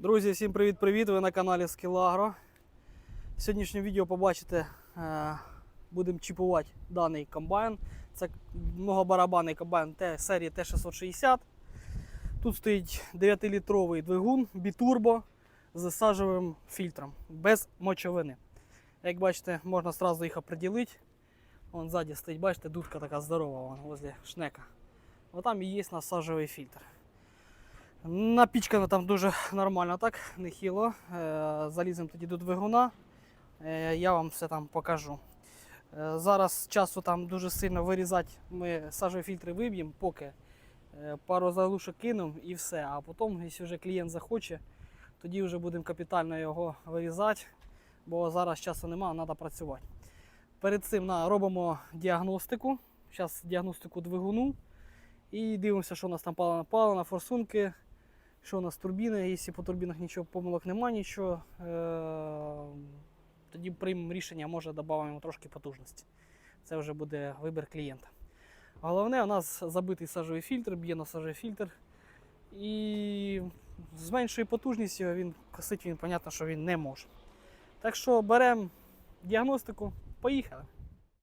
Друзі, всім привіт-привіт! Ви на каналі Скілагро. В сьогоднішньому відео побачите, е, будемо чіпувати даний комбайн. Це многобарабанний комбайн Т серії Т660. Тут стоїть 9-літровий двигун бітурбо з сажевим фільтром, без мочовини. Як бачите, можна одразу їх оприділити. Вон ззаді стоїть, бачите, дудка така здорова вон, возле шнека. Отам і є насажевий фільтр. Напічкано там дуже нормально, так, нехило. Е, Заліземо тоді до двигуна. Е, Я вам все там покажу. Е, Зараз часу там дуже сильно вирізати. Ми сажові фільтри виб'ємо, поки пару заглушок кинемо і все. А потім, якщо вже клієнт захоче, тоді вже будемо капітально його вирізати, бо зараз часу немає, треба працювати. Перед цим на, робимо діагностику. Зараз діагностику двигуну. І дивимося, що у нас там палена, палена, форсунки, що у нас турбіни. Якщо по турбінах нічого помилок немає, нічого, е- тоді приймемо рішення, може додамо трошки потужності. Це вже буде вибір клієнта. Головне, у нас забитий сажовий фільтр, б'є на сажовий фільтр. І з меншою потужністю він косить, він, понятно, що він не може. Так що беремо діагностику, поїхали.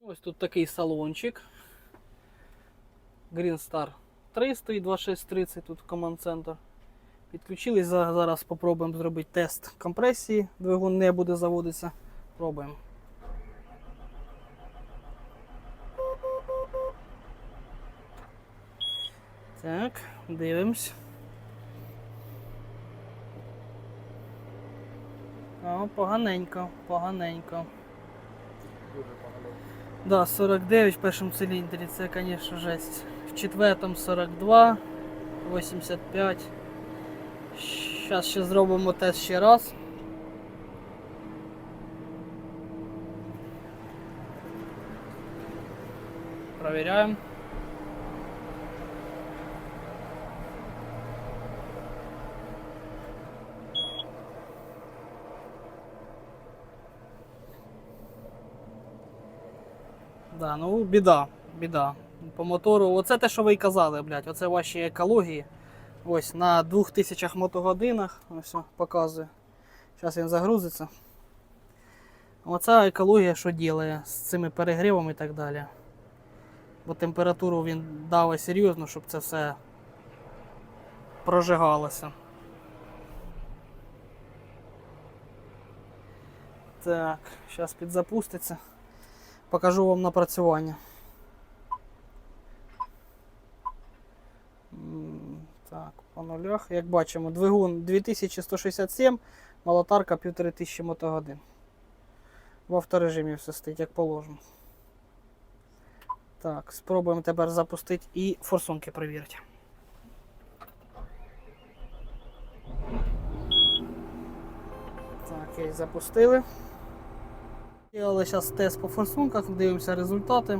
Ось тут такий салончик. Green Star 300 і 2630 тут команд центр. Підключились, зараз спробуємо зробити тест компресії. Двигун не буде заводитися. Пробуємо. Так, дивимось. О, поганенько, поганенько. Дуже погано. Да, 49 в першому циліндрі, це, звісно, жесть. В четвертому 42, 85. Зараз ще зробимо тест ще раз. Провіряємо. Да, ну біда, біда. По мотору, оце те, що ви й казали, блядь, оце ваші екології. Ось на 2000 мотогодинах. Ось показує. Зараз він загрузиться. Оця екологія, що ділає з цими перегрівами і так далі. Бо температуру він дав серйозно, щоб це все прожигалося. Так, зараз підзапуститься. Покажу вам напрацювання. Так, по нулях. Як бачимо, двигун 2167, молотарка 1500 мотогодин. В авторежимі все стоїть, як положено. Так, спробуємо тепер запустити і форсунки перевірити. Так, запустили. Делали зараз тест по форсунках, дивимося результати.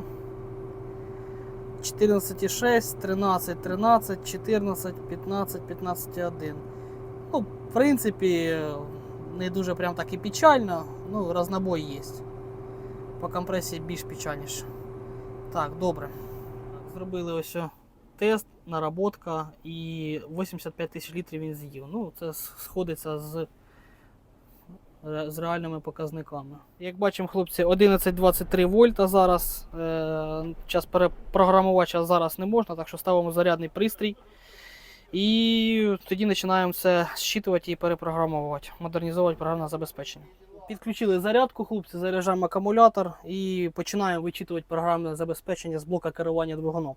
14,6, 13, 13, 14, 15, 15,1. Ну, в принципі, не дуже прям так і печально, ну, разнобой є. По компресії більш печальніше. Так, добре. Зробили ось тест, наработка і 85 тисяч літрів він з'їв. Ну, це сходиться з з реальними показниками. Як бачимо, хлопці, 11,23 вольта зараз. Е, час перепрограмувати час зараз не можна, так що ставимо зарядний пристрій. І тоді починаємо все зчитувати і перепрограмовувати, модернізовувати програмне забезпечення. Підключили зарядку, хлопці, заряджаємо акумулятор і починаємо вичитувати програмне забезпечення з блока керування двигуном.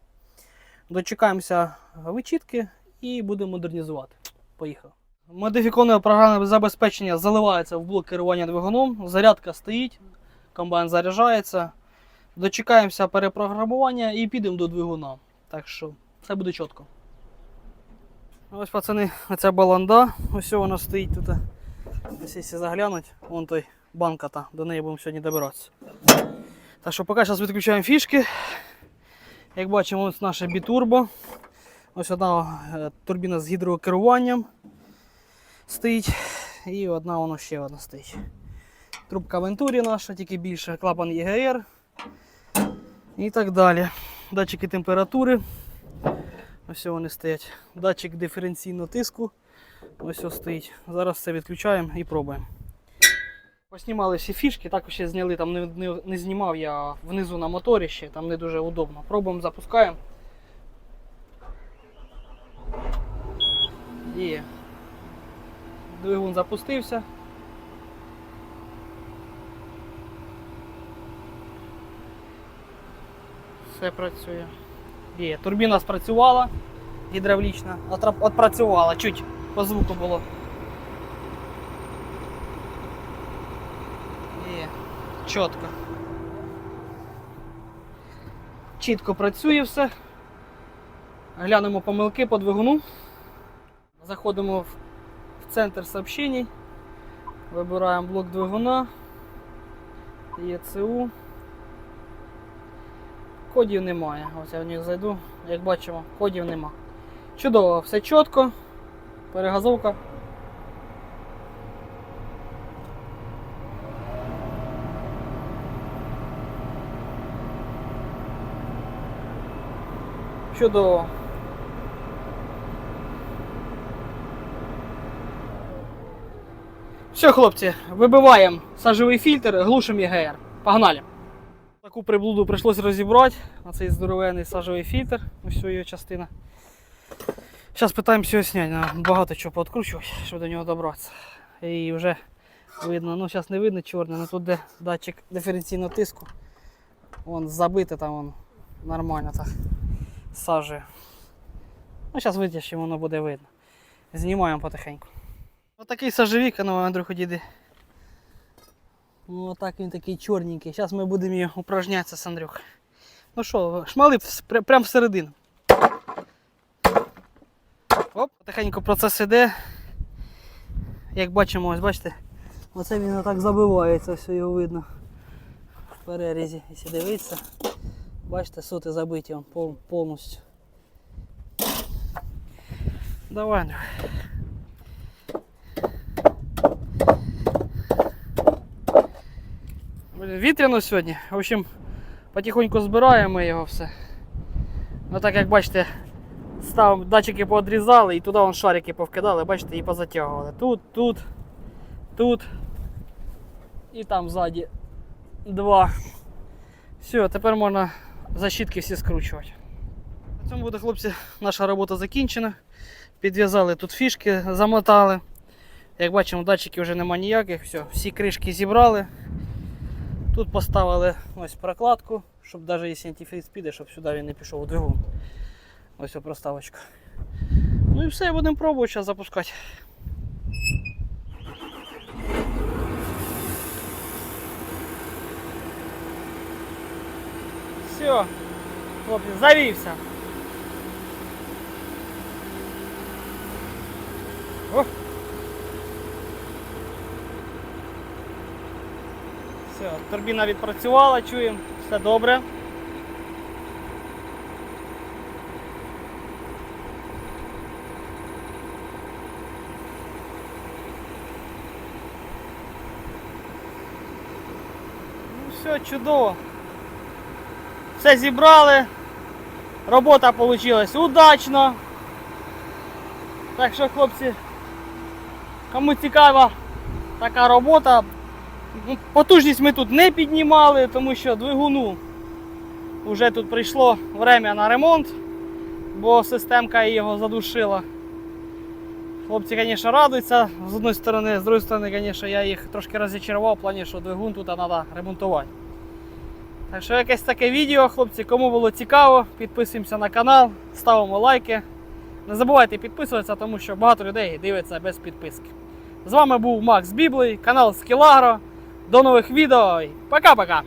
Дочекаємося вичітки і будемо модернізувати. Поїхали. Модифіковане програмне забезпечення заливається в блок керування двигуном, зарядка стоїть, комбайн заряджається. Дочекаємося перепрограмування і підемо до двигуна. Так що все буде чітко. Ось, пацани, оця баланда. Ось вона стоїть тут. Ось якщо заглянуть, вон той банка та, до неї будемо сьогодні добиратися. Так що поки зараз відключаємо фішки. Як бачимо, ось наше бітурбо. Ось одна е, турбіна з гідрокеруванням стоїть. І одна воно ще одна стоїть. Трубка Вентурі наша, тільки більше, клапан ЄГР і так далі. Датчики температури. Ось вони стоять. Датчик диференційного тиску. Ось ось стоїть. Зараз все відключаємо і пробуємо. Поснімали всі фішки, також ще зняли, там не, не, не знімав я внизу на моторі ще, там не дуже удобно. Пробуємо, запускаємо. Є. Двигун запустився. Все працює. Є. Турбіна спрацювала гідравлічна, отпрацювала, чуть по звуку було. Є. Чітко. Чітко працює все. Глянемо помилки по двигуну. Заходимо в центр сообщений. Вибираємо блок двигуна. ЄЦУ. Кодів немає. Ось я в них зайду. Як бачимо, кодів нема. Чудово, все чітко. Перегазовка. Чудово. Все, хлопці, вибиваємо сажовий фільтр, глушимо ЄГР. Погнали. Таку приблуду прийшлось розібрати. Оцей здоровенний сажовий фільтр. Ось його частина. Зараз питаємося його зняти. Багато чого пооткручувати, щоб до нього добратися. І вже видно, ну зараз не видно чорне, але тут де датчик диференційного тиску. Вон забите там вон, нормально так сажею. Ну, зараз витягнемо, воно буде видно. Знімаємо потихеньку. Отакий сажевік, а ну Андрюху діди. Отак він такий чорненький. Зараз ми будемо його упражнятися з Андрюхою. Ну що, шмали прямо всередину. Оп, потихеньку процес іде. Як бачимо, ось бачите, оце він отак забивається, все його видно. В перерізі, якщо дивитися. Бачите, соти забиті повністю. Давай, Андрюх. Вітряно сьогодні. В общем, потихоньку збираємо його все. Ну так як бачите, став, датчики поодрізали і туди вон шарики повкидали, бачите, і позатягували. Тут, тут, тут і там ззаді два. Все, тепер можна защитки всі скручувати. На цьому буде, хлопці, наша робота закінчена. Підв'язали тут фішки, замотали. Як бачимо, датчиків вже нема ніяких, все, всі кришки зібрали. Тут поставили ось прокладку, щоб навіть якщо антифриз піде, щоб сюди він не пішов у двигун. Ось проставочка. Ну і все, будемо пробувати зараз запускати. Все, хлопці, завівся. О! Все, турбіна відпрацювала, чуємо, все добре. Ну все, чудово. Все зібрали. Робота вийшла удачно. Так що, хлопці, кому цікава така робота, Потужність ми тут не піднімали, тому що двигуну вже тут прийшло время на ремонт, бо системка його задушила. Хлопці, звісно, радуються з одної сторони, з іншої сторони, звісно, я їх трошки розчарував в плані, що двигун тут треба ремонтувати. Так що якесь таке відео, хлопці, кому було цікаво, підписуємося на канал, ставимо лайки. Не забувайте підписуватися, тому що багато людей дивиться без підписки. З вами був Макс Біблий, канал Скілагро. До нових відео. Пока-пока!